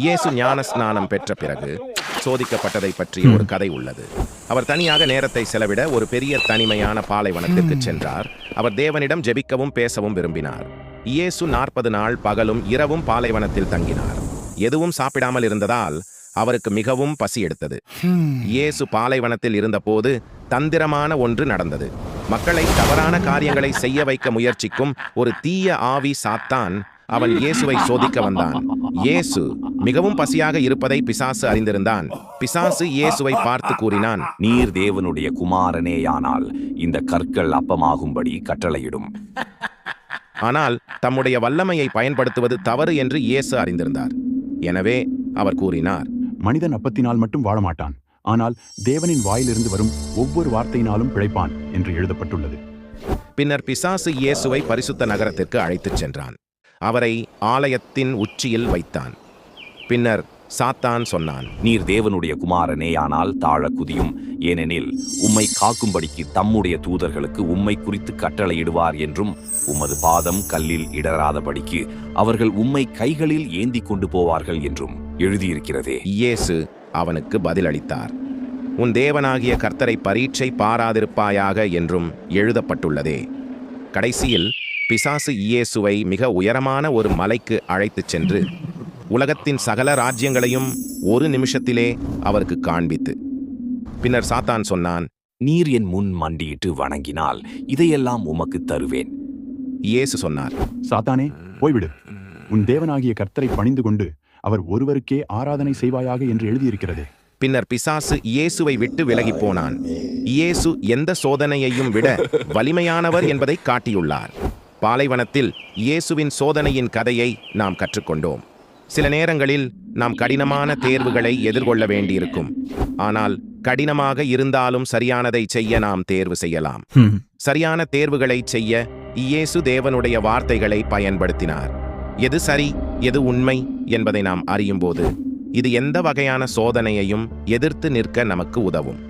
இயேசு ஞான ஸ்நானம் பெற்ற பிறகு சோதிக்கப்பட்டதை பற்றிய ஒரு கதை உள்ளது. அவர் தனியாக நேரத்தை செலவிட ஒரு பெரிய தனிமையான பாலைவனத்திற்கு சென்றார். அவர் தேவனிடம் ஜெபிக்கவும் பேசவும் விரும்பினார். இயேசு நாற்பது நாள் பகலும் இரவும் பாலைவனத்தில் தங்கினார். எதுவும் சாப்பிடாமல் இருந்ததால் அவருக்கு மிகவும் பசி எடுத்தது. இயேசு பாலைவனத்தில் இருந்தபோது தந்திரமான ஒன்று நடந்தது. மக்களை தவறான காரியங்களை செய்ய வைக்க முயற்சிக்கும் ஒரு தீய ஆவி சாத்தான் அவன் இயேசுவை சோதிக்க வந்தான். இயேசு மிகவும் பசியாக இருப்பதை பிசாசு அறிந்திருந்தான். பிசாசு இயேசுவை பார்த்து கூறினான் நீர் தேவனுடைய குமாரனேயானால் இந்த கற்கள் அப்பமாகும்படி கட்டளையிடும். ஆனால் தம்முடைய வல்லமையை பயன்படுத்துவது தவறு என்று இயேசு அறிந்திருந்தார். எனவே அவர் கூறினார் மனிதன் அப்பத்தினால் மட்டும் வாழ மாட்டான் ஆனால் தேவனின் வாயிலிருந்து வரும் ஒவ்வொரு வார்த்தையினாலும் பிழைப்பான் என்று எழுதப்பட்டுள்ளது. பின்னர் பிசாசு இயேசுவை பரிசுத்த நகரத்திற்கு அழைத்துச் சென்றான். அவரை ஆலயத்தின் உச்சியில் வைத்தான். பின்னர் சாத்தான் சொன்னான் நீர் தேவனுடைய குமாரனேயானால் தாழ குதியும். ஏனெனில் உம்மை காக்கும்படிக்கு தம்முடைய தூதர்களுக்கு உம்மை குறித்து கட்டளையிடுவார் என்றும் உமது பாதம் கல்லில் இடராதபடிக்கு அவர்கள் உம்மை கைகளில் ஏந்தி கொண்டு போவார்கள் என்றும் எழுதியிருக்கிறதே. இயேசு அவனுக்கு பதிலளித்தார் உன் தேவனாகிய கர்த்தரை பரீட்சை பாராதிருப்பாயாக என்றும் எழுதப்பட்டுள்ளதே. கடைசியில் பிசாசு இயேசுவை மிக உயரமான ஒரு மலைக்கு அழைத்துச் சென்று உலகத்தின் சகல ராஜ்யங்களையும் ஒரு நிமிஷத்திலே அவருக்கு காண்பித்து. பின்னர் சாத்தான் சொன்னான் நீர் என் முன் மண்டியிட்டு வணங்கினால் இதையெல்லாம் உமக்கு தருவேன். இயேசு சொன்னார் சாத்தானே போய்விடு. உன் தேவனாகிய கர்த்தரை பணிந்து கொண்டு அவர் ஒருவருக்கே ஆராதனை செய்வாயாக என்று எழுதியிருக்கிறதே. பின்னர் பிசாசு இயேசுவை விட்டு விலகிப் போனான். இயேசு எந்த சோதனையையும் விட வலிமையானவர் என்பதை காட்டியுள்ளார். பாலைவனத்தில் இயேசுவின் சோதனையின் கதையை நாம் கற்றுக்கொண்டோம். சில நேரங்களில் நாம் கடினமான தேர்வுகளை எதிர்கொள்ள வேண்டியிருக்கும். ஆனால் கடினமாக இருந்தாலும் சரியானதை செய்ய நாம் தேர்வு செய்யலாம். சரியான தேர்வுகளை செய்ய இயேசு தேவனுடைய வார்த்தைகளை பயன்படுத்தினார். எது சரி எது உண்மை என்பதை நாம் அறியும்போது இது எந்த வகையான சோதனையையும் எதிர்த்து நிற்க நமக்கு உதவும்.